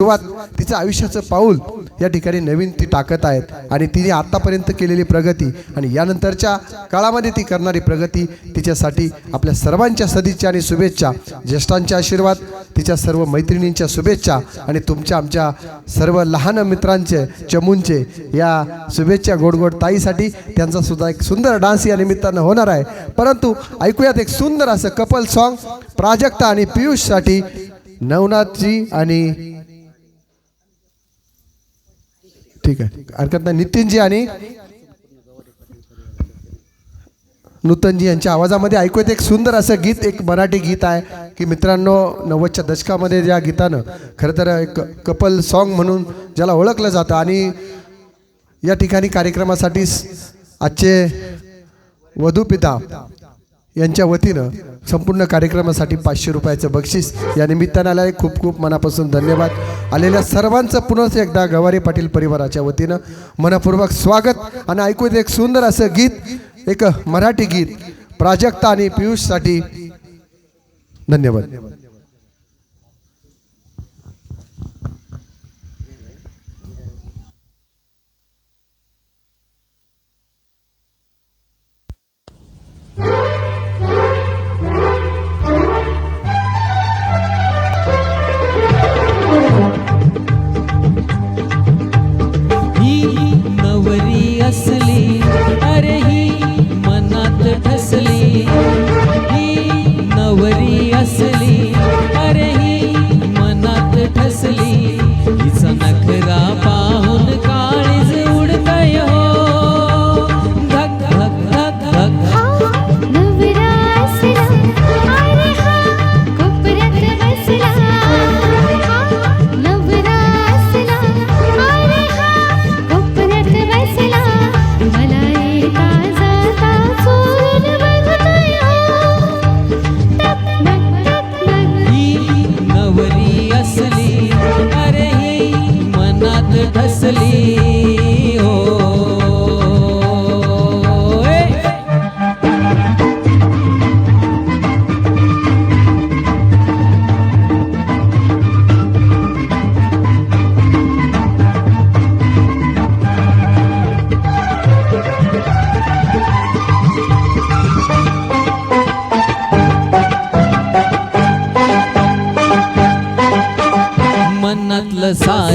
सुरुवात तिचं आयुष्याचं पाऊल या ठिकाणी नवीन ती टाकत आहेत. आणि तिने आतापर्यंत केलेली प्रगती आणि यानंतरच्या काळामध्ये ती करणारी प्रगती तिच्यासाठी आपल्या सर्वांच्या सदिच्छा आणि शुभेच्छा ज्येष्ठांच्या आशीर्वाद तिच्या सर्व मैत्रिणींच्या शुभेच्छा आणि तुमच्या आमच्या सर्व लहान मित्रांचे चमूंचे या शुभेच्छा गोडगोड ताईसाठी त्यांचा सुद्धा एक सुंदर डान्स या निमित्तानं होणार आहे. परंतु ऐकूयात एक सुंदर असं कपल सॉन्ग प्राजक्ता आणि पियुषसाठी नवनाथजी आणि ठीक आहे. हरकत नाही. नितीनजी आणि नूतनजी यांच्या आवाजामध्ये ऐकू येते. एक सुंदर असं गीत एक मराठी गीत आहे की मित्रांनो नव्वदच्या दशकामध्ये ज्या गीतानं खरं तर एक कपल सॉन्ग म्हणून ज्याला ओळखलं जातं. आणि या ठिकाणी कार्यक्रमासाठी आजचे आजचे वधूपिता यांच्या वतीनं संपूर्ण कार्यक्रमासाठी पाचशे रुपयाचं बक्षीस. या निमित्तानं आलं आहे खूप खूप मनापासून धन्यवाद. आलेल्या सर्वांचं पुन्हा एकदा गवारी पाटील परिवाराच्या वतीनं मनपूर्वक स्वागत आणि ऐकून एक सुंदर असं गीत एक मराठी गीत प्राजक्ता आणि पियुषसाठी. धन्यवाद. சார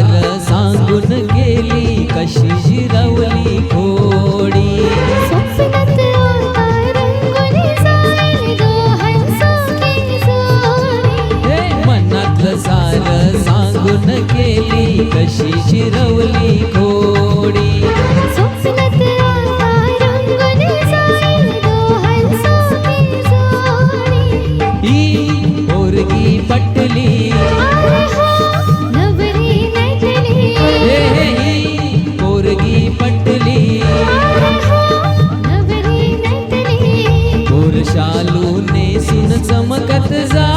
uma catazada.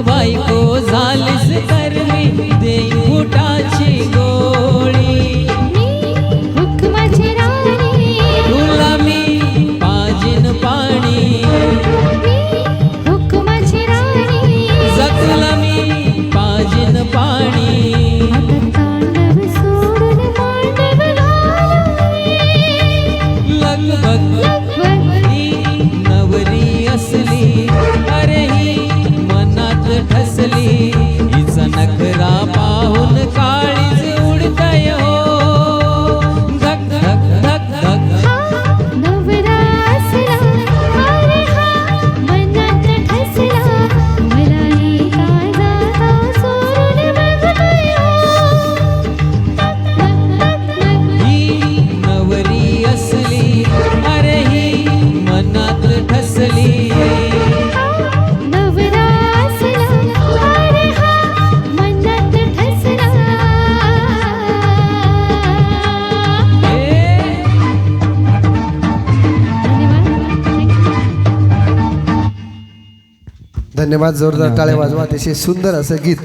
बायको झालीस तर मी देईन फुटाची गोळी. तुला मी पाजीन पाणी. जगला मी पाजीन पाणी. आता धन्यवाद जोरदार टाळे वाजवा अतिशय सुंदर असं गीत.